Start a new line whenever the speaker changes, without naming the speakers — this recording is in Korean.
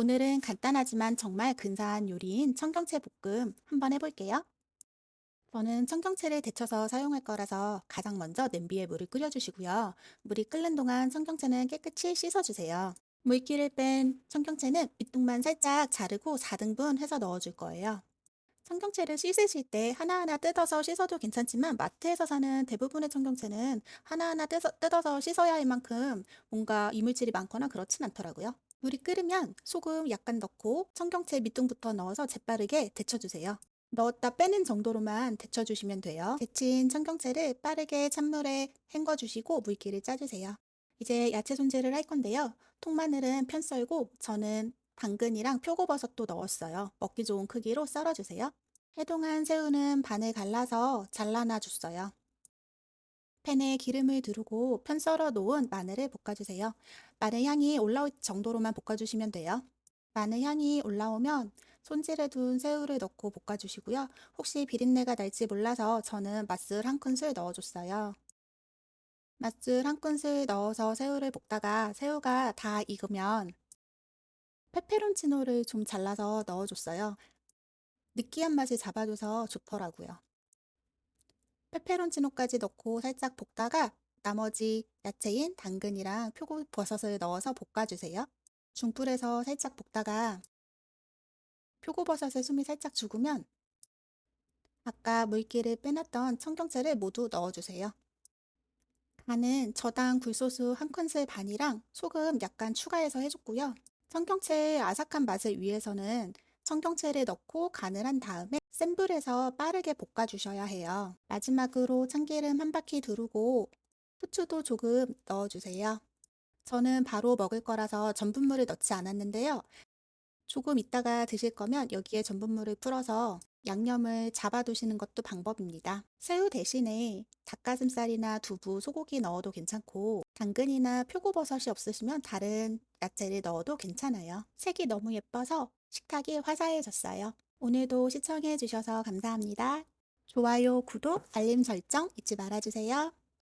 오늘은 간단하지만 정말 근사한 요리인 청경채 볶음 한번 해볼게요. 저는 청경채를 데쳐서 사용할 거라서 가장 먼저 냄비에 물을 끓여주시고요. 물이 끓는 동안 청경채는 깨끗이 씻어주세요. 물기를 뺀 청경채는 밑둥만 살짝 자르고 4등분 해서 넣어줄 거예요. 청경채를 씻으실 때 하나하나 뜯어서 씻어도 괜찮지만 마트에서 사는 대부분의 청경채는 하나하나 뜯어, 뜯어서 씻어야 할 만큼 뭔가 이물질이 많거나 그렇진 않더라고요. 물이 끓으면 소금 약간 넣고 청경채 밑둥부터 넣어서 재빠르게 데쳐주세요. 넣었다 빼는 정도로만 데쳐주시면 돼요. 데친 청경채를 빠르게 찬물에 헹궈주시고 물기를 짜주세요. 이제 야채 손질을 할 건데요. 통마늘은 편 썰고 저는 당근이랑 표고버섯도 넣었어요. 먹기 좋은 크기로 썰어주세요. 해동한 새우는 반을 갈라서 잘라놔 줬어요. 팬에 기름을 두르고 편 썰어 놓은 마늘을 볶아주세요. 마늘 향이 올라올 정도로만 볶아주시면 돼요. 마늘 향이 올라오면 손질해 둔 새우를 넣고 볶아주시고요. 혹시 비린내가 날지 몰라서 저는 맛술 한 큰술 넣어줬어요. 맛술 한 큰술 넣어서 새우를 볶다가 새우가 다 익으면 페페론치노를 좀 잘라서 넣어줬어요. 느끼한 맛을 잡아줘서 좋더라고요. 페페론치노까지 넣고 살짝 볶다가 나머지 야채인 당근이랑 표고버섯을 넣어서 볶아주세요. 중불에서 살짝 볶다가 표고버섯의 숨이 살짝 죽으면 아까 물기를 빼놨던 청경채를 모두 넣어주세요. 간은 저당 굴소스 한 큰술 반이랑 소금 약간 추가해서 해줬고요. 청경채의 아삭한 맛을 위해서는 청경채를 넣고 간을 한 다음에 센 불에서 빠르게 볶아주셔야 해요. 마지막으로 참기름 한 바퀴 두르고 후추도 조금 넣어주세요. 저는 바로 먹을 거라서 전분물을 넣지 않았는데요. 조금 있다가 드실 거면 여기에 전분물을 풀어서 양념을 잡아두시는 것도 방법입니다. 새우 대신에 닭가슴살이나 두부, 소고기 넣어도 괜찮고 당근이나 표고버섯이 없으시면 다른 야채를 넣어도 괜찮아요. 색이 너무 예뻐서 식탁이 화사해졌어요. 오늘도 시청해 주셔서 감사합니다. 좋아요, 구독, 알림 설정 잊지 말아주세요.